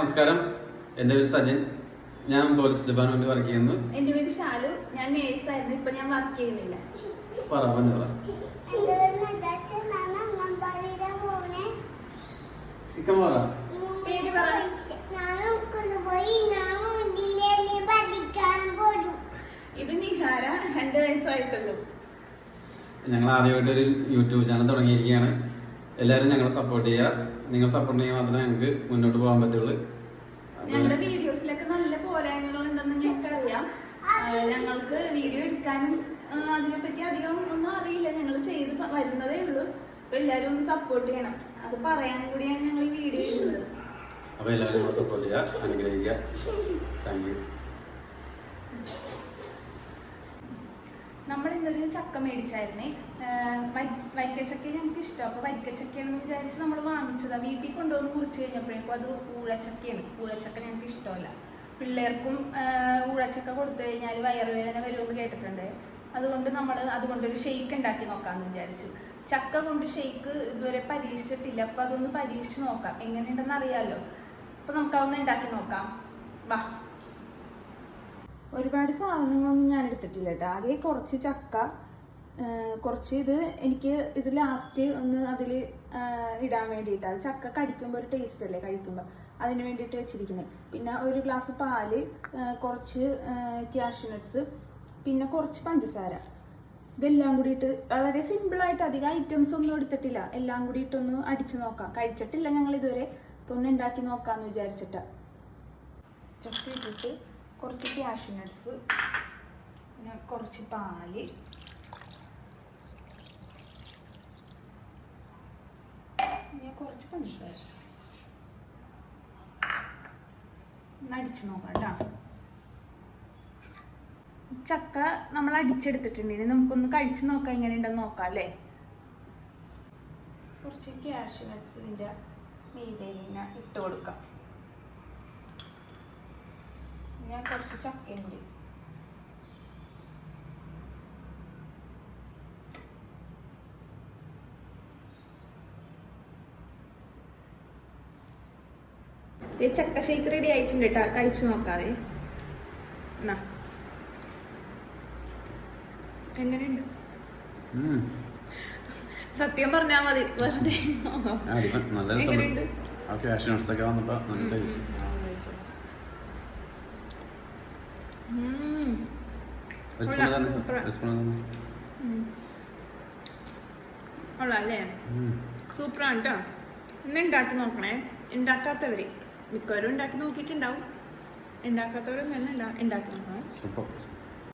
നമസ്കാരം. എന്റെ പേര് സജിൻ. ഞാൻ പോലീസ് ഡിപ്പാർട്ട്മെന്റ് വർക്ക് ചെയ്യുന്നു. എന്റെ പേര് ഷാലു ഞാൻ നേഴ്സായിരുന്നു ഇപ്പൊ ഞാൻ വർക്ക് ചെയ്യുന്നില്ല. പറ പറഞ്ഞു പറ. ഇക്കം പറ. പേര് പറ. ഇത് നിഹാര. രണ്ട് വയസ്സായിട്ടുള്ളൂ. ഞങ്ങൾ ആദ്യമായിട്ട് ഒരു യൂട്യൂബ് ചാനൽ തുടങ്ങിയിരിക്കുകയാണ്. എല്ലാവരും ഞങ്ങളെ സപ്പോർട്ട് ചെയ്യുക നിങ്ങൾ സപ്പോർട്ട് ചെയ്യാൻ മാത്രമേ ഞങ്ങൾക്ക് മുന്നോട്ട് പോകാൻ പറ്റുള്ളൂ. ഞങ്ങളുടെ വീഡിയോസിലൊക്കെ നല്ല പോരായ്മകളുണ്ടെന്ന് ഞങ്ങൾക്ക് അറിയാം ഞങ്ങൾക്ക് വീഡിയോ എടുക്കാനും അതിനെപ്പറ്റി അധികം ഒന്നും അറിയില്ല. ഞങ്ങൾ ചെയ്ത് വരുന്നതേ ഉള്ളൂ. അപ്പൊ എല്ലാവരും ഒന്ന് സപ്പോർട്ട് ചെയ്യണം. അത് പറയാൻ കൂടിയാണ് ഞങ്ങൾ ഈ വീഡിയോ ചെയ്യുന്നത് അപ്പോൾ എല്ലാവരും സപ്പോർട്ട് ചെയ്യുക അനുഗ്രഹിക്കുക. താങ്ക് യു നമ്മൾ ഇന്നൊരു ചക്ക മേടിച്ചായിരുന്നേ. വരിക്കച്ചക്ക ഞങ്ങൾക്ക് ഇഷ്ടം. അപ്പൊ വരിക്കച്ചക്കയാണെന്ന് വിചാരിച്ച് നമ്മൾ വാങ്ങിച്ചതാണ് വീട്ടിൽ കൊണ്ടുവന്ന് കുറിച്ച് കഴിഞ്ഞപ്പോഴേക്കും അത് ഊഴച്ചക്കയാണ്. ഊഴച്ചക്ക ഞങ്ങൾക്ക് ഇഷ്ടമല്ല. പിള്ളേർക്കും ഊഴച്ചക്ക കൊടുത്തു കഴിഞ്ഞാൽ വയറുവേദന വരുമെന്ന് കേട്ടിട്ടുണ്ട്. അതുകൊണ്ട് നമ്മൾ അതുകൊണ്ടൊരു ഷെയ്ക്ക് ഉണ്ടാക്കി നോക്കാമെന്ന് വിചാരിച്ചു. ചക്ക കൊണ്ട് ഷെയ്ക്ക് ഇതുവരെ പരീക്ഷിച്ചിട്ടില്ല. അപ്പോൾ അതൊന്ന് പരീക്ഷിച്ച് നോക്കാം. എങ്ങനെയുണ്ടെന്ന് അറിയാമല്ലോ അപ്പോൾ നമുക്കതൊന്ന് ഉണ്ടാക്കി നോക്കാം. വാ. ഒരുപാട് സാധനങ്ങളൊന്നും ഞാൻ എടുത്തിട്ടില്ല കേട്ടോ ആകെ കുറച്ച് ചക്ക കുറച്ച് ഇത് എനിക്ക് ഇത് ലാസ്റ്റ് ഒന്ന് അതിൽ ഇടാൻ വേണ്ടിയിട്ടാണ് ചക്ക കടിക്കുമ്പോൾ ഒരു ടേസ്റ്റ് അല്ലേ കഴിക്കുമ്പോൾ അതിന് വേണ്ടിയിട്ട് വെച്ചിരിക്കുന്നത് പിന്നെ ഒരു ഗ്ലാസ് പാൽ കുറച്ച് ക്യാഷ് നട്ട്സ് പിന്നെ കുറച്ച് പഞ്ചസാര. ഇതെല്ലാം കൂടിയിട്ട് വളരെ സിമ്പിളായിട്ട് അധികം ഐറ്റംസ് ഒന്നും എടുത്തിട്ടില്ല. എല്ലാം കൂടിയിട്ടൊന്ന് അടിച്ചു നോക്കാം. കഴിച്ചിട്ടില്ല ഞങ്ങൾ ഇതുവരെ. അപ്പോൾ ഒന്ന് ഉണ്ടാക്കി നോക്കാമെന്ന് വിചാരിച്ചിട്ടാണ് ചക്ക ഇട്ടിട്ട് കുറച്ച് ക്യാഷ് നട്ട്സ് പിന്നെ കുറച്ച് പാൽ. കുറച്ച് പഞ്ചസാര. അടിച്ചു നോക്കാം കേട്ടോ. ചക്ക നമ്മൾ അടിച്ചെടുത്തിട്ടുണ്ട് നമുക്കൊന്ന് കഴിച്ചു നോക്കാം എങ്ങനെയുണ്ടെന്ന് നോക്കാം അല്ലേ? കുറച്ച് ക്യാഷ് നട്ട്സ് ഇതിന്റെ മീതയിൽ ഇട്ട് കൊടുക്കാം. ഞാൻ കുറച്ച് ചക്കയുണ്ട്. ദേ ചക്ക ഷേക്ക് റെഡി ആയിട്ടുണ്ട് കേട്ടോ കഴിച്ചു നോക്കാതെ എന്നാ എങ്ങനെയുണ്ട്. സത്യം പറഞ്ഞാ മതി. വെറുതെ എങ്ങനെയുണ്ട് ആ ക്യാഷ് നട്ട്സൊക്കെ വന്നപ്പോൾ നല്ല ടേസ്റ്റ് ഉം. ഒരു സ്പൂൺ കൊള്ളാം, തന്നെ സൂപ്പറാ. ഒരു സ്പൂൺ തന്നെ ഉം. കൊള്ളാം അല്ലേ ഉം. സൂപ്പറാണ് കേട്ടോ ഇന്ന് ഉണ്ടാക്കി നോക്കണേ. ഉണ്ടാക്കാത്തവര് മിക്കവരും ഉണ്ടാക്കി നോക്കിയിട്ടുണ്ടാവും. ഉണ്ടാക്കാത്തവരൊന്നും തന്നെ ഉണ്ടാക്കി നോക്കണം.